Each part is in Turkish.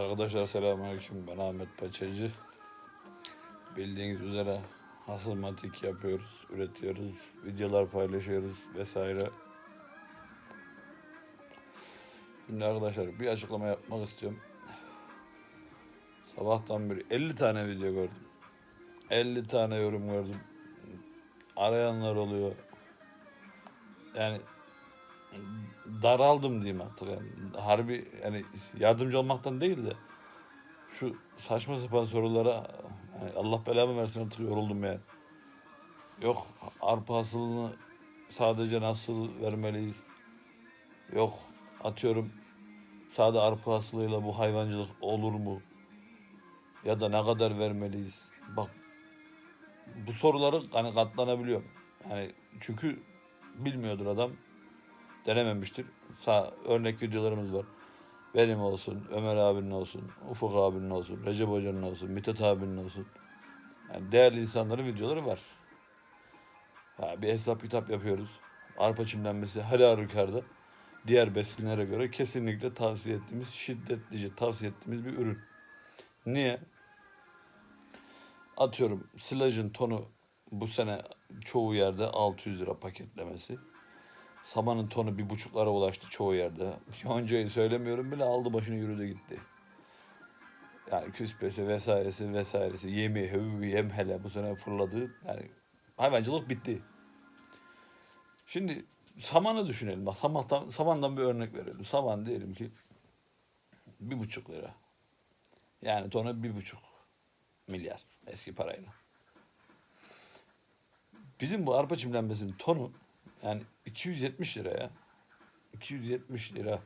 Arkadaşlar selamünaleyküm. Ben Ahmet Paçacı. Bildiğiniz üzere hasılmatik yapıyoruz, üretiyoruz, videolar paylaşıyoruz vesaire. Şimdi arkadaşlar bir açıklama yapmak istiyorum. Sabahtan beri 50 tane video gördüm. 50 tane yorum gördüm. Arayanlar oluyor. Yani daraldım diyeyim artık yani. Harbi yani yardımcı olmaktan değil de şu saçma sapan sorulara yani Allah belamı versin artık yoruldum yani. Yok arpa hasılını sadece nasıl vermeliyiz? Yok atıyorum sade arpa hasılıyla bu hayvancılık olur mu? Ya da ne kadar vermeliyiz? Bak bu soruları hani katlanabiliyorum. Yani çünkü bilmiyordur adam denememiştir. Sa örnek videolarımız var. Benim olsun, Ömer abinin olsun, Ufuk abinin olsun, Recep hocanın olsun, Mithat abinin olsun. Yani değerli insanların videoları var. Ha, bir hesap kitap yapıyoruz. Arpa çimlenmesi her halükarda diğer besinlere göre kesinlikle tavsiye ettiğimiz, şiddetlice tavsiye ettiğimiz bir ürün. Niye? Atıyorum silajın tonu bu sene çoğu yerde 600 lira paketlemesi. Samanın tonu bir buçuklara ulaştı çoğu yerde. Yoncayı söylemiyorum bile aldı başını yürüdü gitti. Yani küspesi vesairesi vesairesi yemi, hövü, yem hele bu sene fırladı. Yani hayvancılık bitti. Şimdi samanı düşünelim. Samandan, samandan bir örnek verelim. Saman diyelim ki bir buçuk lira. Yani tonu bir buçuk milyar eski parayla. Bizim bu arpa çimlenmesinin tonu yani 270 lira ya. 270 lira.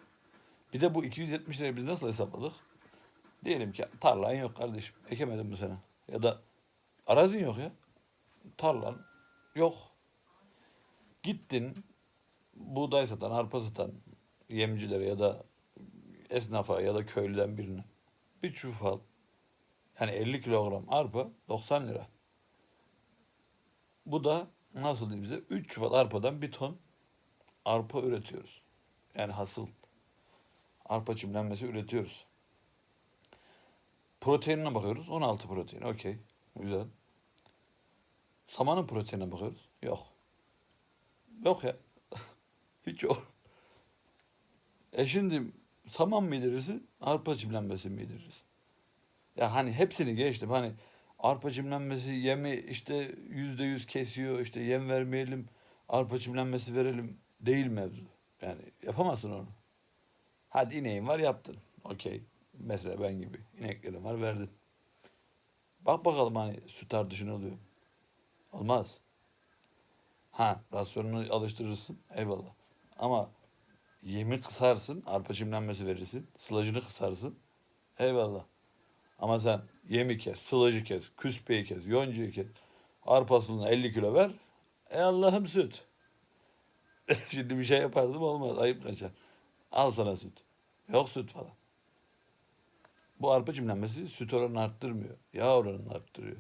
Bir de bu 270 lirayı biz nasıl hesapladık? Diyelim ki tarlan yok kardeşim. Ekemedin bu sene. Ya da arazin yok ya. Tarlan yok. Gittin buğday satan, arpa satan yemcilere ya da esnafa ya da köylüden birine bir çuval yani 50 kilogram arpa 90 lira. Bu da nasıl diyeyim bize? 3 çuval arpadan bir ton arpa üretiyoruz. Yani hasıl. Arpa çimlenmesi üretiyoruz. Proteinine bakıyoruz. 16 protein. Okey. Güzel. Samanın proteinine bakıyoruz. Yok. Yok ya. Hiç yok. E şimdi saman mı yedirirsin, arpa çimlenmesi mi yedirirsin? Ya hani hepsini geçtim. Hani arpa çimlenmesi yemi işte yüzde yüz kesiyor. işte yem vermeyelim, arpa çimlenmesi verelim. Değil mevzu. Yani yapamazsın onu. Hadi ineğin var yaptın. Okey. Mesela ben gibi. ineklerim var verdin. Bak bakalım hani süt artışı ne oluyor. Olmaz. Ha rasyonunu alıştırırsın. Eyvallah. Ama yemi kısarsın. Arpa çimlenmesi verirsin. Sılacını kısarsın. Eyvallah. Ama sen yemi kes, sılacı kes, küspeyi kes, yoncayı kes. Arpasını 50 kilo ver. E Allah'ım süt. Şimdi bir şey yapardım olmaz. Ayıp kaçar. Al sana süt. Yok süt falan. Bu arpa cimlenmesi süt oranını arttırmıyor. Yağ oranını arttırıyor.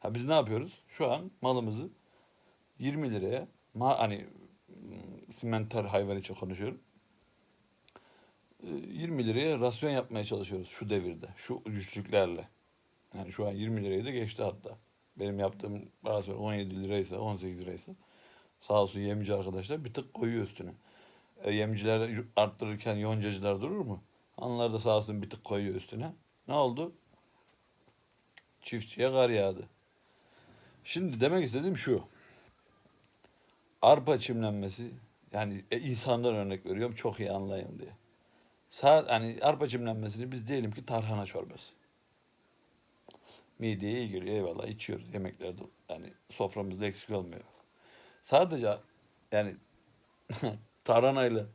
Ha biz ne yapıyoruz? Şu an malımızı 20 liraya ma hani ım, simental hayvan için konuşuyorum. Ee, 20 liraya rasyon yapmaya çalışıyoruz şu devirde. Şu güçlüklerle. Yani şu an 20 lirayı da geçti hatta. Benim yaptığım rasyon 17 liraysa 18 liraysa sağ olsun yemci arkadaşlar bir tık koyuyor üstüne. E, yemciler arttırırken yoncacılar durur mu? Onlar da sağ olsun bir tık koyuyor üstüne. Ne oldu? Çiftçiye kar yağdı. Şimdi demek istediğim şu. Arpa çimlenmesi yani e, insandan örnek veriyorum çok iyi anlayın diye. Sa hani arpa çimlenmesini biz diyelim ki tarhana çorbası. Mideye iyi geliyor eyvallah içiyoruz yemeklerde yani soframızda eksik olmuyor. Sadece yani tarhanayla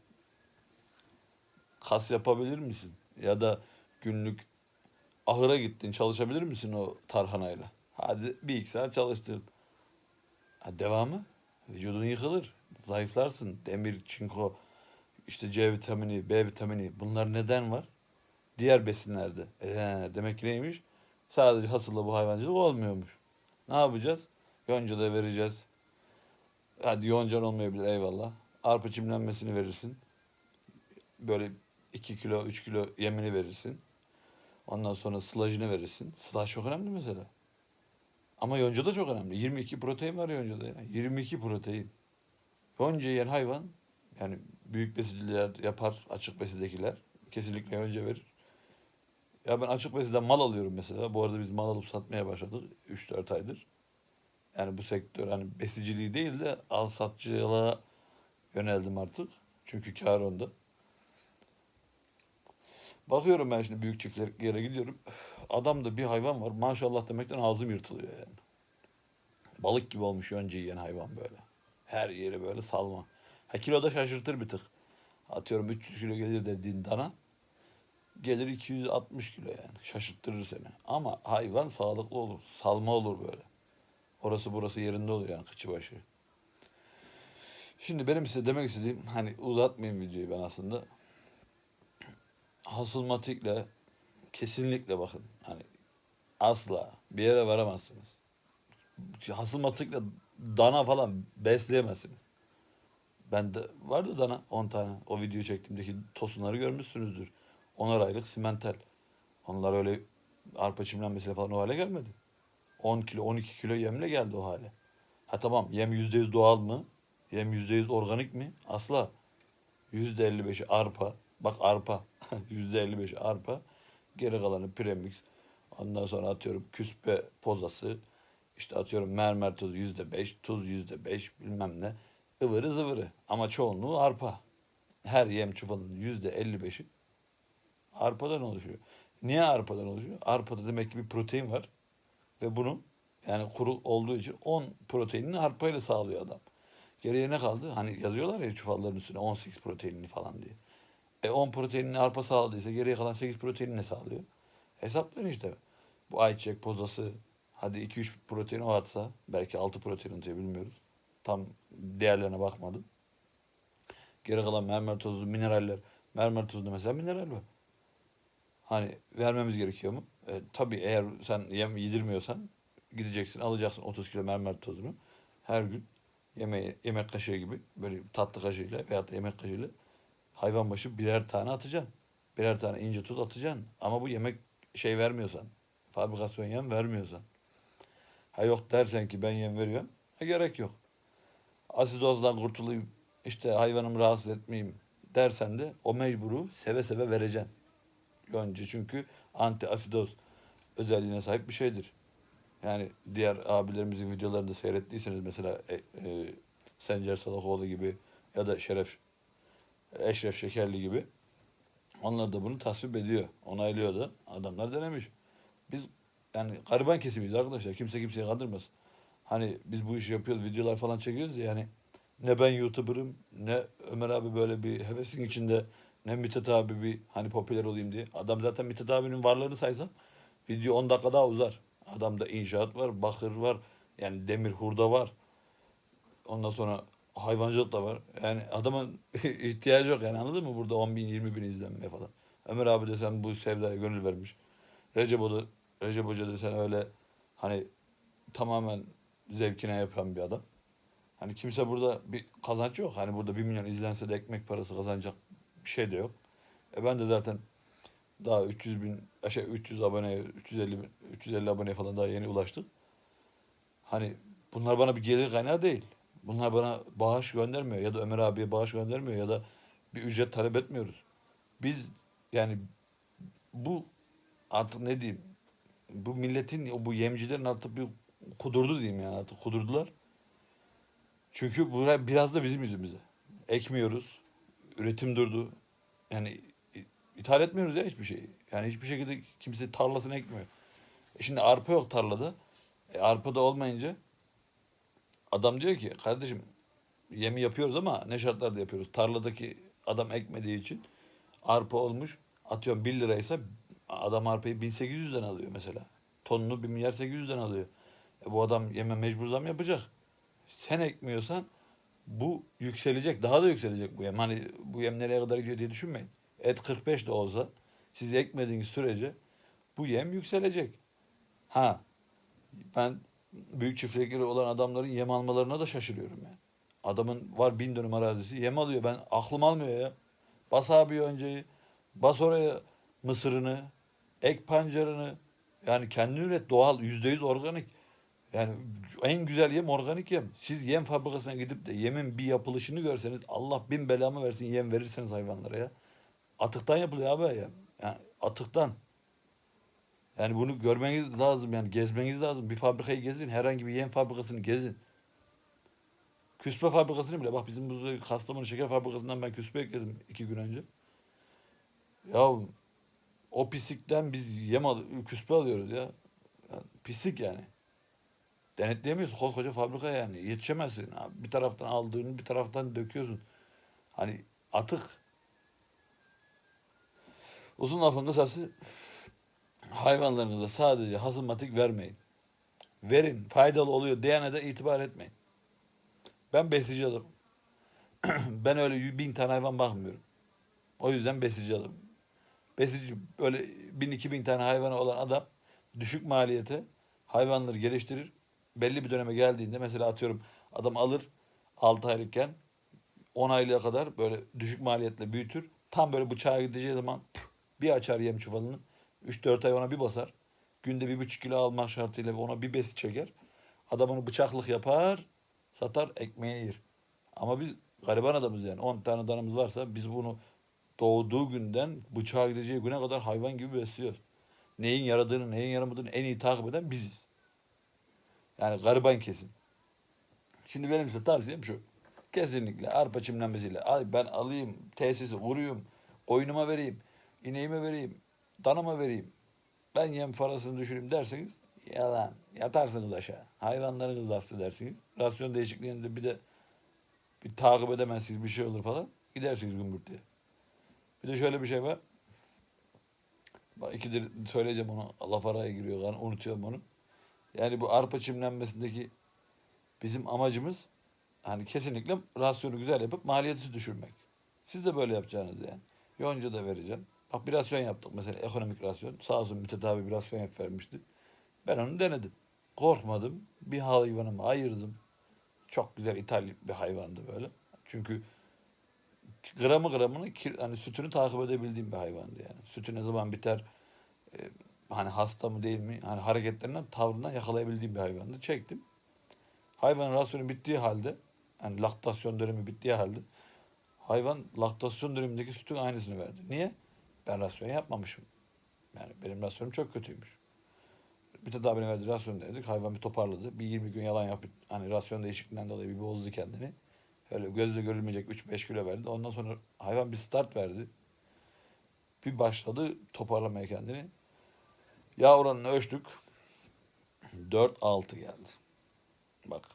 kas yapabilir misin? Ya da günlük ahıra gittin çalışabilir misin o tarhanayla? Hadi bir iki saat çalıştın. Ha, devamı vücudun yıkılır. Zayıflarsın. Demir, çinko, işte C vitamini, B vitamini bunlar neden var? Diğer besinlerde. E, demek ki neymiş? Sadece hasılla bu hayvancılık olmuyormuş. Ne yapacağız? Yonca da vereceğiz. Hadi yoncan olmayabilir eyvallah. Arpa çimlenmesini verirsin. Böyle 2 kilo, 3 kilo yemini verirsin. Ondan sonra sılajını verirsin. Sılaj çok önemli mesela. Ama yonca da çok önemli. 22 protein var yoncada ya. 22 protein. Yonca yiyen hayvan yani büyük besiciler yapar açık besidekiler. Kesinlikle yonca verir. Ya ben açık besiden mal alıyorum mesela. Bu arada biz mal alıp satmaya başladık 3-4 aydır. Yani bu sektör hani besiciliği değil de al satçılığa yöneldim artık. Çünkü kar onda. Bakıyorum ben şimdi büyük çiftliklere gidiyorum. Adamda bir hayvan var. Maşallah demekten ağzım yırtılıyor yani. Balık gibi olmuş önce yiyen hayvan böyle. Her yeri böyle salma. Ha kiloda şaşırtır bir tık. Atıyorum 300 kilo gelir dediğin dana. Gelir 260 kilo yani. Şaşırttırır seni. Ama hayvan sağlıklı olur. Salma olur böyle. Orası burası yerinde oluyor yani kıçı başı. Şimdi benim size demek istediğim hani uzatmayayım videoyu ben aslında. Hasılmatikle kesinlikle bakın hani asla bir yere varamazsınız. Hasılmatikle dana falan besleyemezsiniz. Ben de vardı dana 10 tane. O videoyu çektiğimdeki tosunları görmüşsünüzdür. 10'ar aylık simental. Onlar öyle arpa çimlenmesiyle falan o hale gelmedi. 10 kilo 12 kilo yemle geldi o hale. Ha tamam yem %100 doğal mı? Yem %100 organik mi? Asla. %55'i arpa. Bak arpa. %55'i arpa. Geri kalanı premix. Ondan sonra atıyorum küspe pozası. İşte atıyorum mermer tuzu %5, tuz %5 bilmem ne. Ivırı zıvırı. Ama çoğunluğu arpa. Her yem çuvalının %55'i arpadan oluşuyor. Niye arpadan oluşuyor? Arpada demek ki bir protein var. Ve bunu yani kuru olduğu için 10 proteinini arpayla sağlıyor adam. Geriye ne kaldı? Hani yazıyorlar ya çuvalların üstüne 18 proteinini falan diye. E 10 proteinini arpa sağladıysa geriye kalan 8 proteinini ne sağlıyor? Hesaplayın işte. Bu ayçiçek pozası hadi 2-3 protein o atsa belki 6 protein atıyor bilmiyoruz. Tam değerlerine bakmadım. Geri kalan mermer tozu, mineraller. Mermer tozunda mesela mineral var. Hani vermemiz gerekiyor mu? E, tabii eğer sen yem yedirmiyorsan gideceksin alacaksın 30 kilo mermer tozunu. Her gün yemeği, yemek kaşığı gibi böyle tatlı kaşığıyla veyahut da yemek kaşığıyla hayvan başı birer tane atacaksın. Birer tane ince tuz atacaksın. Ama bu yemek şey vermiyorsan, fabrikasyon yem vermiyorsan. Ha yok dersen ki ben yem veriyorum. Ha gerek yok. Asidozdan kurtulayım, işte hayvanımı rahatsız etmeyeyim dersen de o mecburu seve seve vereceksin. Yonca çünkü anti asidoz özelliğine sahip bir şeydir. Yani diğer abilerimizin videolarını da seyrettiyseniz mesela e, e, Sencer Salakoğlu gibi ya da Şeref Eşref Şekerli gibi onlar da bunu tasvip ediyor. Onaylıyor da. Adamlar denemiş. Biz yani gariban kesimiyiz arkadaşlar. Kimse kimseye kandırmaz. Hani biz bu işi yapıyoruz, videolar falan çekiyoruz ya yani ne ben YouTuber'ım ne Ömer abi böyle bir hevesin içinde ne Mithat abi bir hani popüler olayım diye. Adam zaten Mithat abinin varlığını saysam video 10 dakika daha uzar. Adamda inşaat var, bakır var, yani demir hurda var. Ondan sonra hayvancılık da var. Yani adamın ihtiyacı yok yani anladın mı? Burada 10 bin, 20 bin izlenme falan. Ömer abi de sen bu sevdaya gönül vermiş. Recep Hoca, Recep Hoca da sen öyle hani tamamen zevkine yapan bir adam. Hani kimse burada bir kazanç yok. Hani burada 1 milyon izlense de ekmek parası kazanacak bir şey de yok. E ben de zaten daha 300 bin, şey 300 abone, 350 bin, 350 abone falan daha yeni ulaştık. Hani bunlar bana bir gelir kaynağı değil. Bunlar bana bağış göndermiyor ya da Ömer abiye bağış göndermiyor ya da bir ücret talep etmiyoruz. Biz yani bu artık ne diyeyim bu milletin bu yemcilerin artık bir kudurdu diyeyim yani artık kudurdular. Çünkü bu biraz da bizim yüzümüze. Ekmiyoruz. Üretim durdu. Yani ithal etmiyoruz ya hiçbir şeyi. Yani hiçbir şekilde kimse tarlasını ekmiyor. E şimdi arpa yok tarlada. E arpa da olmayınca adam diyor ki kardeşim yemi yapıyoruz ama ne şartlarda yapıyoruz? Tarladaki adam ekmediği için arpa olmuş. Atıyorum 1 liraysa adam arpayı 1800'den alıyor mesela. Tonunu 1 milyar 800'den alıyor. E bu adam yeme mecbur zam yapacak. Sen ekmiyorsan bu yükselecek. Daha da yükselecek bu yem. Hani bu yem nereye kadar gidiyor diye düşünmeyin. Et 45 de olsa siz ekmediğiniz sürece bu yem yükselecek. Ha ben büyük çiftlikleri olan adamların yem almalarına da şaşırıyorum yani. Adamın var bin dönüm arazisi yem alıyor. Ben aklım almıyor ya. Bas abi önceyi. Bas oraya mısırını. Ek pancarını yani kendin üret doğal yüzde yüz organik. Yani en güzel yem organik yem. Siz yem fabrikasına gidip de yemin bir yapılışını görseniz Allah bin belamı versin yem verirseniz hayvanlara ya. Atıktan yapılıyor abi ya. Yani atıktan. Yani bunu görmeniz lazım yani gezmeniz lazım. Bir fabrikayı gezin. Herhangi bir yem fabrikasını gezin. Küspe fabrikasını bile bak bizim bu Kastamonu şeker fabrikasından ben küspe ekledim iki gün önce. Ya o pislikten biz yem al küspe alıyoruz ya. Yani pislik yani. Denetleyemiyorsun koskoca fabrika yani. Yetişemezsin. Bir taraftan aldığını bir taraftan döküyorsun. Hani atık. Uzun lafın kısası hayvanlarınıza sadece hazmatik vermeyin. Verin, faydalı oluyor diyene de itibar etmeyin. Ben besici adamım. ben öyle bin tane hayvan bakmıyorum. O yüzden besici adamım. Besici böyle bin iki bin tane hayvanı olan adam düşük maliyete hayvanları geliştirir. Belli bir döneme geldiğinde mesela atıyorum adam alır 6 aylıkken 10 aylığa kadar böyle düşük maliyetle büyütür. Tam böyle bıçağa gideceği zaman bir açar yem çuvalını. 3-4 ay ona bir basar. Günde bir buçuk kilo almak şartıyla ona bir besi çeker. Adam onu bıçaklık yapar, satar, ekmeğini yer. Ama biz gariban adamız yani. 10 tane danamız varsa biz bunu doğduğu günden bıçağa gideceği güne kadar hayvan gibi besliyoruz. Neyin yaradığını, neyin yaramadığını en iyi takip eden biziz. Yani gariban kesim. Şimdi benim size tavsiyem şu. Kesinlikle arpa çimlenmesiyle ben alayım tesisi vuruyum, koyunuma vereyim, ineğime vereyim, danama vereyim. Ben yem parasını düşüreyim derseniz yalan. Yatarsınız aşağı. Hayvanlarınız hasta dersiniz. Rasyon değişikliğinde bir de bir takip edemezsiniz bir şey olur falan. Gidersiniz gümbürtüye. Bir de şöyle bir şey var. Bak ikidir söyleyeceğim onu. Laf araya giriyor. Yani unutuyorum onu. Yani bu arpa çimlenmesindeki bizim amacımız hani kesinlikle rasyonu güzel yapıp maliyeti düşürmek. Siz de böyle yapacaksınız yani. Yonca da vereceğim. Bak bir rasyon yaptık mesela ekonomik rasyon. Sağ olsun abi bir rasyon yap vermişti. Ben onu denedim. Korkmadım. Bir hayvanımı ayırdım. Çok güzel ithal bir hayvandı böyle. Çünkü gramı gramını hani sütünü takip edebildiğim bir hayvandı yani. Sütü ne zaman biter e, hani hasta mı değil mi hani hareketlerinden tavrından yakalayabildiğim bir hayvandı. Çektim. Hayvanın rasyonu bittiği halde hani laktasyon dönemi bittiği halde hayvan laktasyon dönemindeki sütün aynısını verdi. Niye? Ben rasyon yapmamışım. Yani benim rasyonum çok kötüymüş. Bir beni verdi rasyon dedik. Hayvan bir toparladı. Bir 20 gün yalan yapıp hani rasyon değişikliğinden dolayı bir bozdu kendini. Öyle gözle görülmeyecek 3-5 kilo verdi. Ondan sonra hayvan bir start verdi. Bir başladı toparlamaya kendini. Yağ oranını ölçtük. 4-6 geldi. Bak.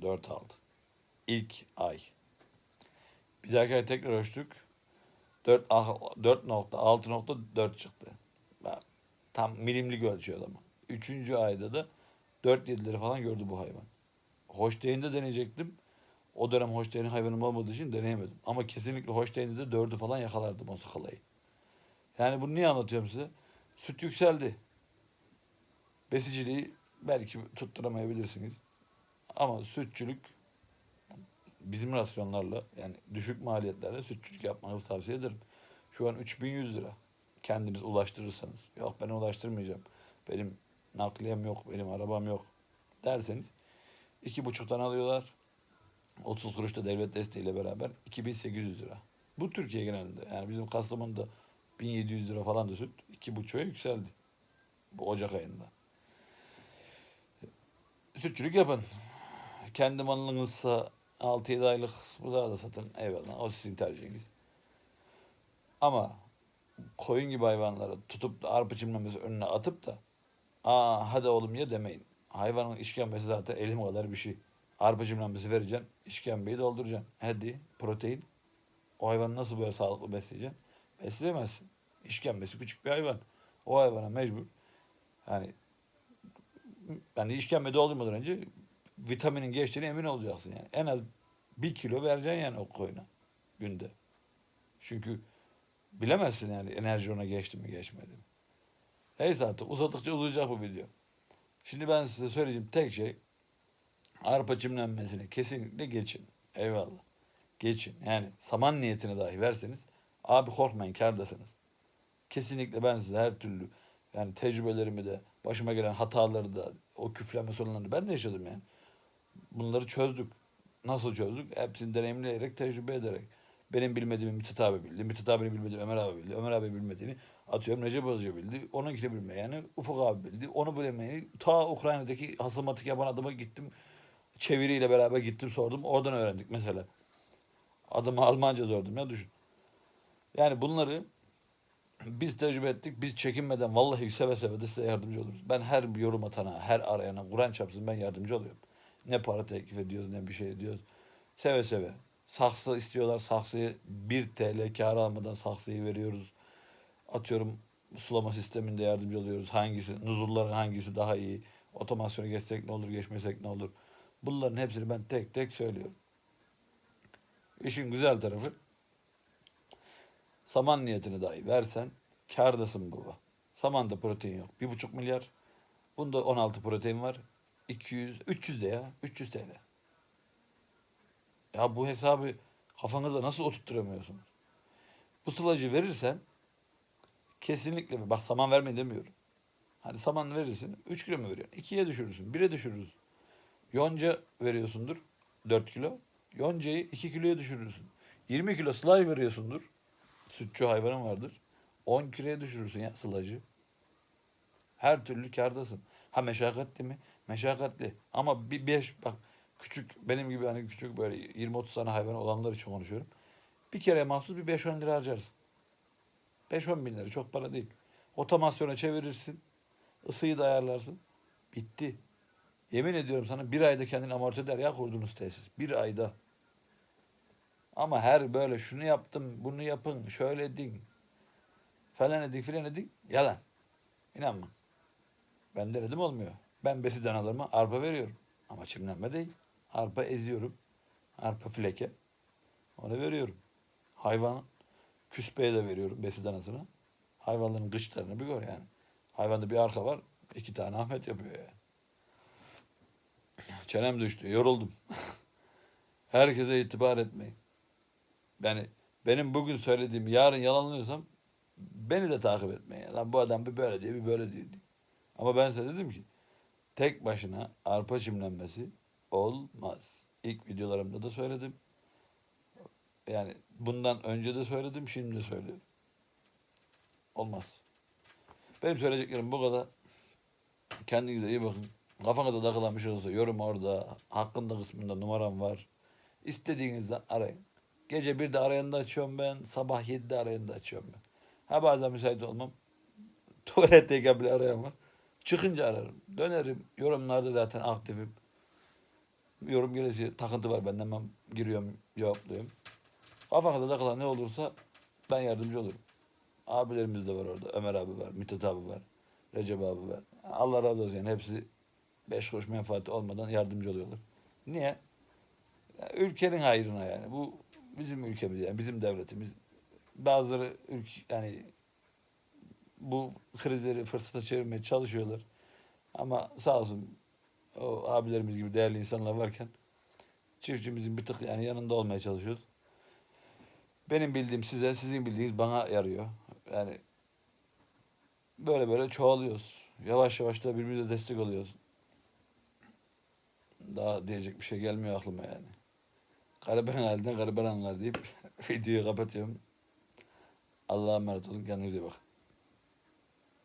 4-6. İlk ay. Bir dahaki ay tekrar ölçtük. 4 4.6.4 çıktı. Bak. Tam milimlik ölçüyor adamı. Üçüncü ayda da 4-7'leri falan gördü bu hayvan. Hoşteyinde deneyecektim. O dönem Hoştey'in hayvanım olmadığı için deneyemedim. Ama kesinlikle Hoştey'inde de dördü falan yakalardım o skalayı. Yani bunu niye anlatıyorum size? Süt yükseldi. Besiciliği belki tutturamayabilirsiniz. Ama sütçülük bizim rasyonlarla yani düşük maliyetlerle sütçülük yapmanızı tavsiye ederim. Şu an 3100 lira. Kendiniz ulaştırırsanız. Yok ben ulaştırmayacağım. Benim nakliyem yok, benim arabam yok derseniz iki buçuktan alıyorlar. 30 kuruş da devlet desteğiyle beraber 2800 lira. Bu Türkiye genelinde. Yani bizim Kastamonu'da 1700 lira falan da süt iki buçuğa yükseldi. Bu Ocak ayında. Sütçülük yapın. Kendi malınızsa 6-7 aylık bu da satın. Eyvallah. O sizin tercihiniz. Ama koyun gibi hayvanları tutup da arpa çimlemesi önüne atıp da aa hadi oğlum ye demeyin. Hayvanın işkembesi zaten elim kadar bir şey. Arpa çimlenmesi vereceksin. işkembeyi dolduracaksın. Hadi protein. O hayvanı nasıl böyle sağlıklı besleyeceksin? Besleyemezsin. İşkembesi küçük bir hayvan. O hayvana mecbur. Yani yani işkembe doldurmadan önce vitaminin geçtiğine emin olacaksın yani. En az bir kilo vereceksin yani o koyuna günde. Çünkü bilemezsin yani enerji ona geçti mi geçmedi mi. Neyse artık uzadıkça uzayacak bu video. Şimdi ben size söyleyeceğim tek şey arpa çimlenmesine kesinlikle geçin. Eyvallah. Geçin. Yani saman niyetine dahi verseniz abi korkmayın kârdasınız. Kesinlikle ben size her türlü Yani tecrübelerimi de, başıma gelen hataları da, o küflenme sorunlarını ben de yaşadım yani. Bunları çözdük. Nasıl çözdük? Hepsini deneyimleyerek, tecrübe ederek. Benim bilmediğimi Mithat abi bildi. Mithat abinin bilmediğini Ömer abi bildi. Ömer abi bilmediğini atıyorum Recep Hoca bildi. Onunkini bilmeyi yani Ufuk abi bildi. Onu bilemeyi ta Ukrayna'daki hasılmatik yapan adama gittim. Çeviriyle beraber gittim sordum. Oradan öğrendik mesela. Adama Almanca sordum ya düşün. Yani bunları biz tecrübe ettik. Biz çekinmeden vallahi seve seve de size yardımcı oluruz. Ben her yorum atana, her arayana, Kur'an çapsın ben yardımcı oluyorum. Ne para teklif ediyoruz ne bir şey ediyoruz. Seve seve. Saksı istiyorlar. Saksıyı 1 TL kar almadan saksıyı veriyoruz. Atıyorum sulama sisteminde yardımcı oluyoruz. Hangisi, nuzulların hangisi daha iyi. Otomasyonu geçsek ne olur, geçmesek ne olur. Bunların hepsini ben tek tek söylüyorum. İşin güzel tarafı saman niyetini dahi versen kârdasın baba. Samanda protein yok. Bir buçuk milyar. Bunda 16 protein var. 200, 300 de ya. 300 TL. Ya bu hesabı kafanızda nasıl oturtturamıyorsunuz? Bu sılacı verirsen kesinlikle bak saman vermeyin demiyorum. Hani saman verirsin 3 kilo mu veriyorsun? 2'ye düşürürsün. 1'e düşürürsün. Yonca veriyorsundur 4 kilo. Yoncayı 2 kiloya düşürürsün. 20 kilo sılaj veriyorsundur. Sütçü hayvanın vardır. 10 kiloya düşürürsün ya sılacı. Her türlü kârdasın. Ha meşakkatli mi? Meşakkatli. Ama bir beş bak küçük benim gibi hani küçük böyle 20-30 tane hayvan olanlar için konuşuyorum. Bir kere mahsus bir 5-10 lira harcarsın. 5-10 bin lira çok para değil. Otomasyona çevirirsin. ısıyı da ayarlarsın. Bitti. Yemin ediyorum sana bir ayda kendini amorti eder ya kurduğunuz tesis. Bir ayda. Ama her böyle şunu yaptım, bunu yapın, şöyle edin, falan edin, filan edin. Yalan. İnanma. Ben denedim olmuyor. Ben besi danalarıma arpa veriyorum. Ama çimlenme değil. Arpa eziyorum. Arpa fileke. Onu veriyorum. Hayvan küspeye de veriyorum besi danasına. Hayvanların gıçlarını bir gör yani. Hayvanda bir arka var. iki tane Ahmet yapıyor yani. Çenem düştü. Yoruldum. Herkese itibar etmeyin. Yani benim bugün söylediğim yarın yalanlıyorsam beni de takip etmeyin. Lan bu adam bir böyle diyor bir böyle diyor. Ama ben size dedim ki tek başına arpa çimlenmesi olmaz. İlk videolarımda da söyledim. Yani bundan önce de söyledim, şimdi de söylüyorum. Olmaz. Benim söyleyeceklerim bu kadar. Kendinize iyi bakın. Kafanıza takılan bir şey olursa yorum orada. Hakkında kısmında numaram var. İstediğinizden arayın. Gece 1'de arayanı da açıyorum ben. Sabah 7'de arayanı da açıyorum ben. Ha bazen müsait olmam. Tuvaletteyken bile arayan var. Çıkınca ararım. Dönerim. Yorumlarda zaten aktifim. Yorum gelesi takıntı var benden. Ben giriyorum, cevaplıyorum. Kafada takılan ne olursa ben yardımcı olurum. Abilerimiz de var orada. Ömer abi var, Mithat abi var, Recep abi var. Allah razı olsun yani hepsi beş kuruş menfaati olmadan yardımcı oluyorlar. Niye? Ülkenin hayrına yani. Bu bizim ülkemiz yani bizim devletimiz. Bazıları ülke yani bu krizleri fırsata çevirmeye çalışıyorlar. Ama sağ olsun o abilerimiz gibi değerli insanlar varken çiftçimizin bir tık yani yanında olmaya çalışıyoruz. Benim bildiğim size, sizin bildiğiniz bana yarıyor. Yani böyle böyle çoğalıyoruz. Yavaş yavaş da birbirimize destek oluyoruz. Daha diyecek bir şey gelmiyor aklıma yani. Gariban halinden gariban anlar deyip videoyu kapatıyorum. Allah'a emanet olun. Kendinize iyi bakın.